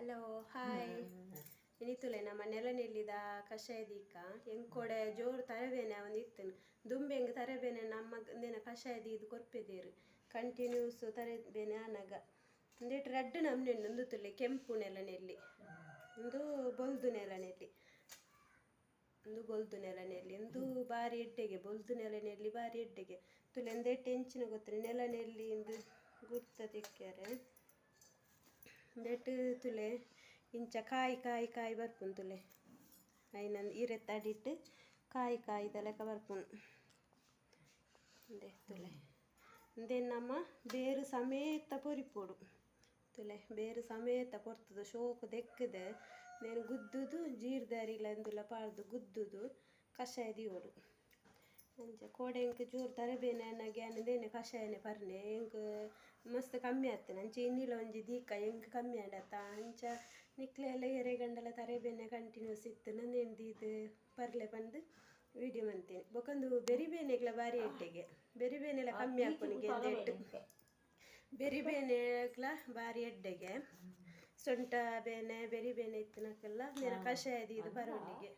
Hello hi ಇನಿತುಲೆ ನಮ್ಮ ನೆಲನೆಲ್ಲಿದ ಕಷಾಯ ದೀಕ ಹೆಂಗ್ ಕೊಡೆ? ಜೋರು ತರಬೇನೆ ಅವನು ಇತ್ತನು ದುಂಬೆ ಹೆಂಗ್ ತರಬೇನೆ? ನಮ್ಮ ಇಂದಿನ ಕಷಾಯದ ಇದು ಕೊರ್ಪೆದೇರು. ಕಂಟಿನ್ಯೂಸ್ ತರಬೇನೆ ಆನಗ ಒಂದಿಟ್ಟು ರೆಡ್ ನಮ್ನೆ ಒಂದು ತುಲೆ ಕೆಂಪು ನೆಲನೆಲ್ಲಿ ಒಂದು ಬೊಲ್ದು ನೆಲನೆಲ್ಲಿ ಒಂದು ಬೊಲ್ದು ನೆಲನೆಲ್ಲಿ ಒಂದು ಬಾರಿ ಎಡ್ಡೆಗೆ ಬೊಲ್ದು ನೆಲನೆಲ್ಲಿ ಬಾರಿ ಎಡ್ಡೆಗೆ. ತುಲೆ ಒಂದೇಟ್ ಹೆಂಚಿನ ಗೊತ್ತಿಲ್ಲ ನೆಲನೆಲ್ಲಿ ಇಂದು ಗುರ್ತ ತೆಕ್ಕ್ಯಾರೆ. ದೆಟ್ ತುಲೆ, ಇಂಚ ಕಾಯಿ ಕಾಯಿ ಕಾಯಿ ಬರ್ಪುನ್ ತುಲೆ. ಐನಂದು ಇರೆತ್ತ ಅಡಿಟ್ಟು ಕಾಯಿ ಕಾಯಿ ತಲೆಕ ಬರ್ಪುನ್. ದೇ ತುಲೆ. ದೆನ್ ನಮ್ಮ ಬೇರು ಸಮೇತ ಪೊರಿಪೋಡು. ತುಲೆ, ಬೇರು ಸಮೇತ ಪೊರ್ತದು, ಶೋಕು ದೆಕ್ಕದೆ, ನೇನು ಗುದ್ದುದು ಜೀರ್ದಾರಿಲ್ಲ ಅಂದುಲ್ಲ ಪಾಡ್ದು ಗುದ್ದುದು, ಕಷಾಯ ದೀವಡು ಅಂಚ ಕೋಡೆ ಎಂಕ್ ಜೋರು ತರಬೇನೆ ಅನ್ನಗೆ ಅನ್ನದೇನೆ ಕಷಾಯನೆ ಪರ್ನೆ ಎಂಕ್ ಮಸ್ತ್ ಕಮ್ಮಿ ಆತನ ಅಂಚ ಇನ್ನಿಲ ಒಂಜಿ ದೀಕ ಎಂಕ್ ಕಮ್ಮಿ ಆಡತ್ತ? ಅಂಚ ನಿಕ್ಲೆ ಎಲ್ಲ ಎರೆಗಂಡಲ ತರಬೇನೆ ಕಂಟಿನ್ಯೂಸ್ ಇತ್ತು. ನಂದೇನು ಇದು ಪರ್ಲೆ ಬಂದು ವಿಡಿಯೋ ಬೊಕಂದು ಬೆರಿ ಬೆರಿಬೇನೆಗ್ಲ ಬಾರಿ ಎಡ್ಡೆಗೆ ಬೆರಿಬೇನೆಲ್ಲ ಕಮ್ಮಿ ಹಾಕೊನಿಗೆ ಎಂದೆಟ್ಟು ಬೆರಿಬೇನೆಗ್ಲ ಬಾರಿ ಎಡ್ಡೆಗೆ. ಸೊಂಟ ಬೇನೆ ಬೆರಿ ಬೇನೆ ಇತ್ತಿನಕ್ಕೆಲ್ಲ ನೀರ ಕಷಾಯ ಇದು ಬರೋಲಿಗೆ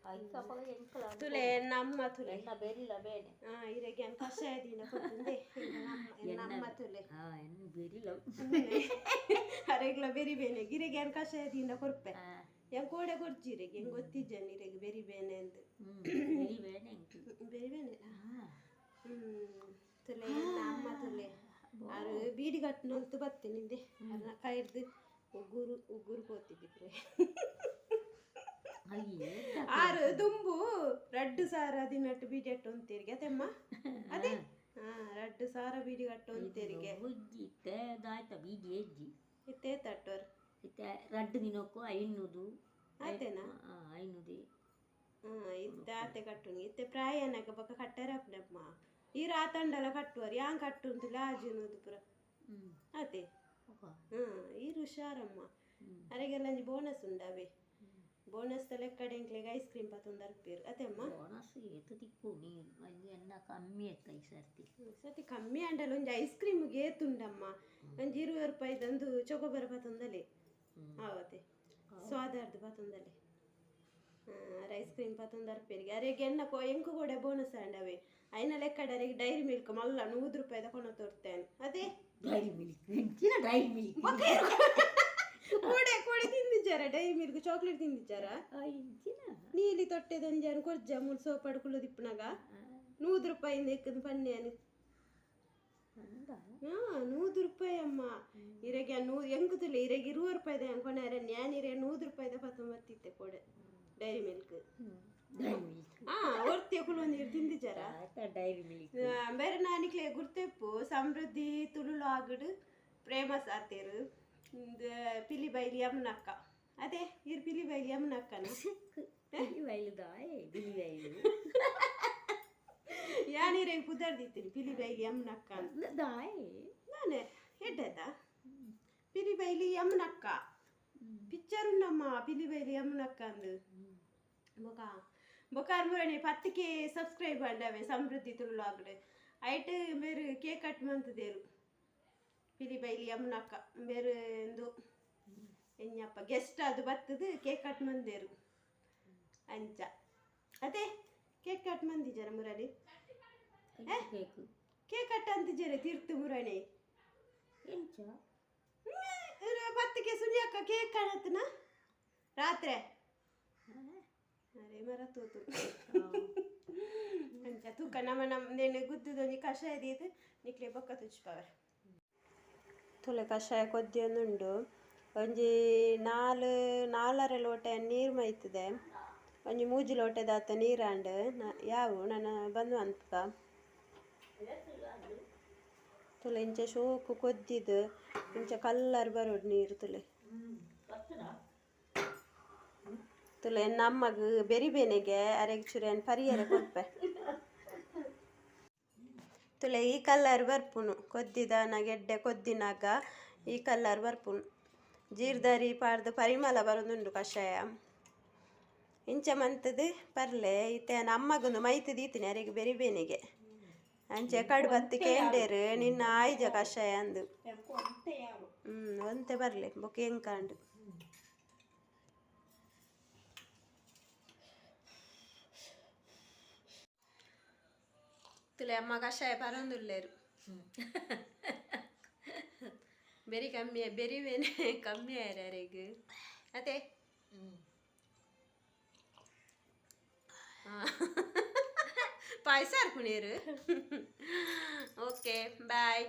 ತುಲೆ ನಮ್ಮ ತುಲೆ. ಬೆರಿಲ ಬೇನೆ. ಹಾ ಇರಗೆ ಅಂತ ಕಷಾಯದಿನ ಕೊಟ್ಟಂದೆ ನಮ್ಮ ತುಲೆ ಬೆರಿಲ ಅರೆಗ್ಲ ಬೆರಿ ಬೇನೆ ಗಿರೆಗೆ ಕಷಾಯ ಕಷಾಯದಿಂದ ಕೊರ್ಪೆ ಯಂ ಕೋಡೆ ಕೊರ್ಜಿರೆಗೆ ಹೆಂಗ್ ಗೊತ್ತಿದ್ದೇನೆ ನೀರಿಗೆ ಬೆರಿ ಬೇನೆ ಅಂತ? ಬೆರಿ ಬೇನೆ ಬೆರಿ ಹ್ಮ್ ತುಲೆ ನಮ್ಮ ತುಲೆ. ಆರು ಬೀಡಿ ಕಟ್ಟಿನಂತೂ ಬರ್ತೇನಿಂದೆ ಅದನ್ನ ಕೈಡ್ದು ಉಗುರು ಉಗುರು ಕೋತಿದ್ರೆ ಆರು ದುಂಬು ರಡ್ಡು ಸಾರ ದಿನಟ್ಟು ಬೀಡಿ ಅಟ್ಟು ಅಂತೀರಿಗೆ ಅತೆಮ್ಮ ಅದೇ ಹಾ. ರಡ್ಡು ಸಾರ ಬೀಡಿ ಕಟ್ಟು ಅಂತೀರಿಗೆ ಉಜ್ಜಿ ಇತ್ತೆ ದಾಯ್ತ ಬೀದಿ ಎಜ್ಜಿ. ಇತ್ತೇ ತಟ್ಟೋರ್ ಇತ್ತೆ ರಡ್ಡು ದಿನಕ್ಕೂ ಐನೂದು ಆಯ್ತೇನಾ ಐನೂದಿ ಹಾ ಇತ್ತ ಆತೆ ಕಟ್ಟುನಿ. ಇತ್ತೆ ಪ್ರಾಯನಕ ಬೊಕ ಕಟ್ಟರಪ್ನಮ್ಮ ಈ ರಾತಂಡಲ ಕಟ್ಟುವರು. ಯಾಂಗ್ ಕಟ್ಟು ಅಂತ ಲಾಜಿನದು ಪುರ. ಆತೆ. ಹಾ ಈ ಹುಷಾರಮ್ಮ. ಅರೆಗೆಲ್ಲ ಒಂಜಿ ಬೋನಸ್ ಉಂಡಾವೆ ಬೋನಸ್ ಲೆಕ್ಕಡೆ ಎಂಕ್ಲೆಗ್ ಐಸ್ ಕ್ರೀಮ್ ಪತ್ತೊಂದು ಅರ್ಪೇರು. ಅಮ್ಮ? ಬೋನಸ್ ಏತು ತಿಕ್ಕು ನೀರು ಅಲ್ಲಿ ಎನ್ನ ಕಮ್ಮಿ ಎತ್ತ ಈ ಸರ್ತಿ? ಸತಿ ಕಮ್ಮಿ ಅಂಡಲ್ಲ ಒಂಜಿ ಐಸ್ ಕ್ರೀಮ್ಗೆ ಏತುಂಡಮ್ಮ ಒಂಜಿ ಇರುವೆ ರೂಪಾಯಿದಂದು ಚೊಕೊಬರ ಪತ್ತೊಂದಲೆ. ಆವತ್ತೆ ಸ್ವಾದಾರ್ದು ಪತ್ತೊಂದಲೆ ಐಸ್ ಕ್ರೀಮ್ ಪತ್ತೊಂದು ಅರ್ಪೇರಿಗೆ ಅರೆಗೆ ಎಣ್ಣ ಕೊ ಎಂಕು ಕೂಡ ಬೋನಸ್ ಆಂಡವೆ ಐನ ಲೆಕ್ಕಡೆ ಅರೆಗೆ ಡೈರಿ ಮಿಲ್ಕ್ ಮಲ್ಲ ನೂರು ರೂಪಾಯಿ ತಗೊಂಡು ತೋರ್ತೇನೆ. ಅದೇ? ಡೈರಿ ಮಿಲ್ಕ್ ಹೆಂಚಿನ ಡೈರಿ ಮಿಲ್ಕ್ ಕೋಡೆ ಕೋಡೆ ತಿಂದಿದ್ದಾರ ಡೈರಿ ಮಿಲ್ಕ್ ಚಾಕ್ಲೇಟ್ ತಿಂದಿದ್ದಾರ ಹೆಂಚಿನ ನೀಲಿ ತೊಟ್ಟೆದೊಂಜಾನು ಕೊರ್ಜ ಮೂರು ಸೋಪ್ ಅಡ್ಕೊಳ್ಳೋ ದಿಪ್ಪನಾಗ ನೂರು ರೂಪಾಯಿಂದ ಇಕ್ಕದು ಪನ್ನೇನು ಹೌದಾ ಹಾ ನೂರು ರೂಪಾಯಿ ಅಮ್ಮ ಇರೆಗೆ ನೂ ಹೆಂಗುದಿಲ್ಲ ಇರೆಗೆ ಇರುವತ್ತು ರೂಪಾಯಿದ ಅನ್ಕೊಂಡಾರೆ ನ್ಯಾನ್ ಇರೆ ನೂರು ರೂಪಾಯಿದ ಪತ್ತೊಂಬತ್ತಿತ್ತೆ ಕೊಡೆ ಡೈರಿ ಮಿಲ್ಕ್ ಡೈರಿ ಮಿಲ್ಕ್ ಹಾ ಒರ್ತಿ ಕುಲೊಂದು ತಿಂದಿದ್ದಾರ ಆಯ್ತಾ ಡೈರಿ ಮಿಲ್ಕ್ ಬೇರೆ ನಾನಿಕ್ಲೆ ಗುರ್ತೆಪ್ಪು ಸಮೃದ್ಧಿ ತುಳುಳು ಆಗಡು ಪ್ರೇಮ ಸಾತೇರು ಇಂದ ಪಿಲಿ ಬೈಲಿ ಯಮನಕ್ಕ ಅದೇ ಇರ್ ಪಿಲಿ ಬೈಲಿ ಯಮನಕ್ಕನ ಬಿಳಿ ಬೈಲುದಾಯ್ ಬಿಳಿ ಬೈಲು ಯಾನಿರೆ ಕುದರ್ದಿತ್ತೀನಿ ಪಿಲಿ ಬೈಲಿ ಯಮನಕ್ಕ ಅಂತ ದಾಯ್ ನಾನೇ ಹೆಡ್ಡದ ಪಿಲಿ ಬೈಲಿ ಯಮನಕ್ಕ ಪಿಕ್ಚರ್ ಉಂಡಮ್ಮ ಪಿಲಿ ಬೈಲಿ ಯಮನಕ್ಕ ಅಂದು ಬೊಕ ಬೊಕಾರ್ ಮುರಣಿ ಪತ್ತಿಗೆ ಸಬ್ಸ್ಕ್ರೈಬ್ ಅಂಡವೆ ಸಮೃದ್ಧಿ ತುಳು ಆಗಡೆ ಐಟ್ ಬೇರು ಕೇಕ್ ಕಟ್ ಮಂತದೇರು ಪಿಲಿ ಬೈಲಿ ಯಮನಕ್ಕ ಬೇರು ಎಂದು ಎಣ್ಣಪ್ಪ ಗೆಸ್ಟ್ ಅದು ಬತ್ತದು ಕೇಕ್ ಕಟ್ ಮಂದೇರು ಅಂಚ. ಅದೇ ಕೇಕ್ ಕಟ್ ಮಂದಿಜರ ಮುರಳಿ? ಕೇಕು ಕಟ್ ಅಂತಿದ್ದಾರೆ ತೀರ್ತು ಮುರಣಿ ಪತ್ತಿಗೆ ಸುನಿಯಕ್ಕ ಕೇಕ್ ಕಾಣತ್ತನ? ರಾತ್ರಿ? ಅರೆ ಮರ ತೂತು ಅಂಚ ತೂಕ ನಮ್ಮ ನಮ್ಮ ನೇನು ಗುದ್ದದೊಂದು ಕಷಾಯ ದೀತು ನಿಕ್ಲೆ ಬೊಕ್ಕ ತುಚ್ಪವರ್ ತುಲೆ ಕಷಾಯ ಕೊದ್ದಿಯೊಂದುಂಡು ಒಂಜಿ ನಾಲ್ ನಾಲರೆ ಲೋಟ ನೀರು ಮೈತದೆ ಒಂಜಿ ಮೂಜಿ ಲೋಟದಾತ ನೀರಾಂಡ್ ಯಾವು? ನನ್ನ ಬಂದು ಅಂತ ತುಲೆ ಇಂಚ ಶೋಕು ಕೊದ್ದಿದ್ದು ಇಂಚ ಕಲ್ಲರ್ ಬರೋಡು ನೀರು ತುಲೆ. ತುಲೆ, ನಮ್ಮಗ ಬೆರಿಬೇನೆಗೆ ಅರೆಗ್ ಚುರಿಯನ್ ಪರಿಯರ ಕೊಡ್ಪೆ ತುಲೆ, ಈ ಕಲ್ಲರ್ ಬರ್ಪುನು ಕೊದ್ದಿದನ ಗೆಡ್ಡೆ ಕೊದ್ದಿನಾಗ ಈ ಕಲ್ಲರ್ ಬರ್ಪುನು ಜೀರ್ದಾರಿ ಪಾಡ್ದು ಪರಿಮಳ ಬರೋದುಂಡು ಕಷಾಯ. ಇಂಚ ಮಂತದು ಪರ್ಲೆ, ಇತ್ತೆ ನಮ್ಮಗೊಂದು ಮೈತು ದೀತಿನಿ ಅರೆಗೆ ಬೆರಿ ಬೇನೆಗೆ ಅಂಚೆ ಕಡು ಬತ್ತಿ ಕೇಂಡೇರು, ನಿನ್ನ ಆಯ್ಜ ಕಷಾಯ ಅಂದು. ಹ್ಮ್, ಒಂತೆ ಬರ್ಲೆ ಬೊಕ್ಕೆ ಎಂಕಾಂಡು ತುಲೆ ಅಮ್ಮ ಕಷಾಯ ಪರಂದುಲ್ಲೇರು ಬೆರಿ ಕಮ್ಮಿ ಬೆರಿವೇನೆ ಕಮ್ಮಿ ಆಯ್ಯಾರಿಗೆ ಅದೇ ಪಾಯಸ ಹಾರ್ಕೊಳೀರು ಓಕೆ ಬಾಯ್